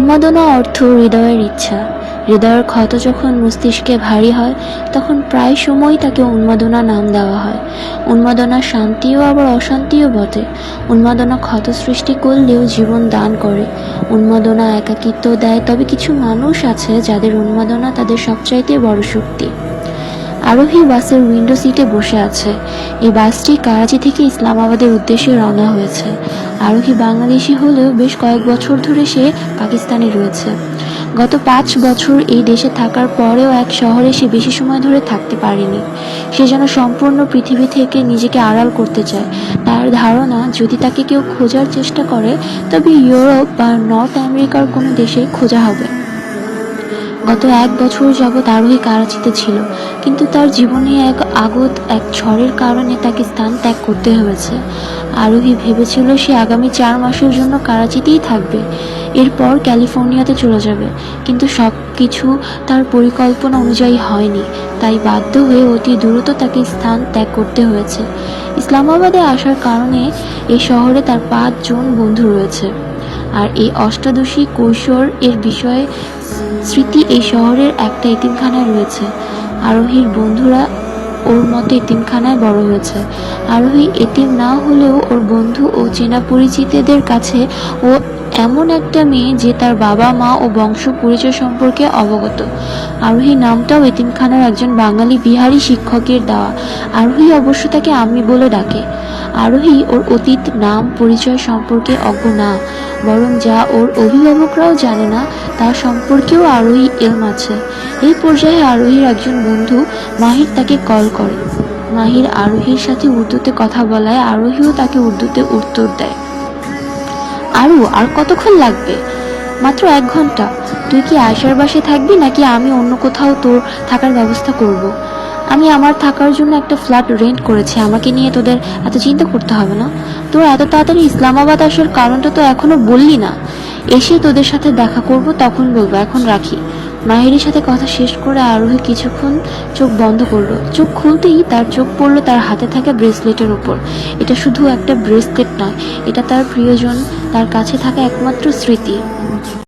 উন্মাদনা অর্থ হৃদয়ের ইচ্ছা। হৃদয়ের ক্ষত যখন মস্তিষ্কে ভারী হয়, তখন প্রায় সময় তাকে উন্মাদনা নাম দেওয়া হয়। উন্মাদনা শান্তিও আবার অশান্তিও বটে। উন্মাদনা ক্ষত সৃষ্টি করলেও জীবন দান করে। উন্মাদনা একাকিত্ব দেয়, তবে কিছু মানুষ আছে যাদের উন্মাদনা তাদের সবচাইতে বড় শক্তি। আরোহী বাসের উইন্ডো সিটে বসে আছে। এই বাসটি করাচি থেকে ইসলামাবাদের উদ্দেশ্যে রওনা হয়েছে। আরোহী বাংলাদেশি হলেও বেশ কয়েক বছর ধরে সে পাকিস্তানে রয়েছে। গত পাঁচ বছর এই দেশে থাকার পরেও এক শহরে সে বেশি সময় ধরে থাকতে পারেনি। সে যেন সম্পূর্ণ পৃথিবী থেকে নিজেকে আড়াল করতে চায়। তার ধারণা, যদি তাকে কেউ খোঁজার চেষ্টা করে, তবে ইউরোপ বা নর্থ আমেরিকার কোনো দেশে খোঁজা হবে। গত এক বছর যাবৎ আরোহী কারাচিতে ছিল, কিন্তু তার জীবনে এক আগত এক ঝড়ের কারণে তাকে স্থান ত্যাগ করতে হয়েছে। আরোহী ভেবেছিল সে আগামী চার মাসের জন্য কারাচিতেই থাকবে, এরপর ক্যালিফোর্নিয়াতে চলে যাবে, কিন্তু সব কিছু তার পরিকল্পনা অনুযায়ী হয়নি, তাই বাধ্য হয়ে অতি দ্রুত তাকে স্থান ত্যাগ করতে হয়েছে। ইসলামাবাদে আসার কারণে এই শহরে তার পাঁচজন বন্ধু রয়েছে। আর এই অষ্টাদশী কৈশোর এর বিষয়ে স্মৃতি এই শহরের একটা এতিমখানায় রয়েছে। আরোহীর বন্ধুরা ওর মতো এতিমখানায় বড় হয়েছে। আরোহী এতিম না হলেও ওর বন্ধু ও চেনা পরিচিতদের কাছে ও এমন একটা মেয়ে যে তার বাবা, মা ও বংশ পরিচয় সম্পর্কে অবগত। আরোহী নামটাও এতিমখানার একজন বাঙালি বিহারি শিক্ষকের দেওয়া। আরোহী অবশ্য তাকে আমি বলে ডাকে। আরোহী ওর অতীত, নাম, পরিচয় সম্পর্কে অজ্ঞ না। বরং যা ওর অভিভাবকরাও জানে না, তা সম্পর্কেও আরোহী এলম আছে। এই পর্যায়ে আরোহীর একজন বন্ধু মাহির তাকে কল করে। মাহির আরোহীর সাথে উর্দুতে কথা বলায় আরোহীও তাকে উর্দুতে উত্তর দেয়। আরু, আর কতক্ষণ লাগবে? মাত্র এক ঘণ্টা। তুই কি আয়সার বাসায় থাকবি নাকি আমি অন্য কোথাও তোর থাকার ব্যবস্থা করব। আমি আমার থাকার জন্য একটা ফ্ল্যাট রেন্ট করেছি। আমাকে নিয়ে তোদের এত চিন্তা করতে হবে না। তোর এত তাড়াতাড়ি ইসলামাবাদ আসার কারণটা তো এখনও বললি না। এসে তোদের সাথে দেখা করব, তখন বলব, এখন রাখি। মাহিরের সাথে কথা শেষ করে আরোহী কিছুক্ষণ চোখ বন্ধ করল। চোখ খুলতেই তার চোখ পড়ল তার হাতে থাকা ব্রেসলেটের উপর। এটা শুধু একটা ব্রেসলেট নয়, এটা তার প্রিয়জন, তার কাছে থাকা একমাত্র স্মৃতি।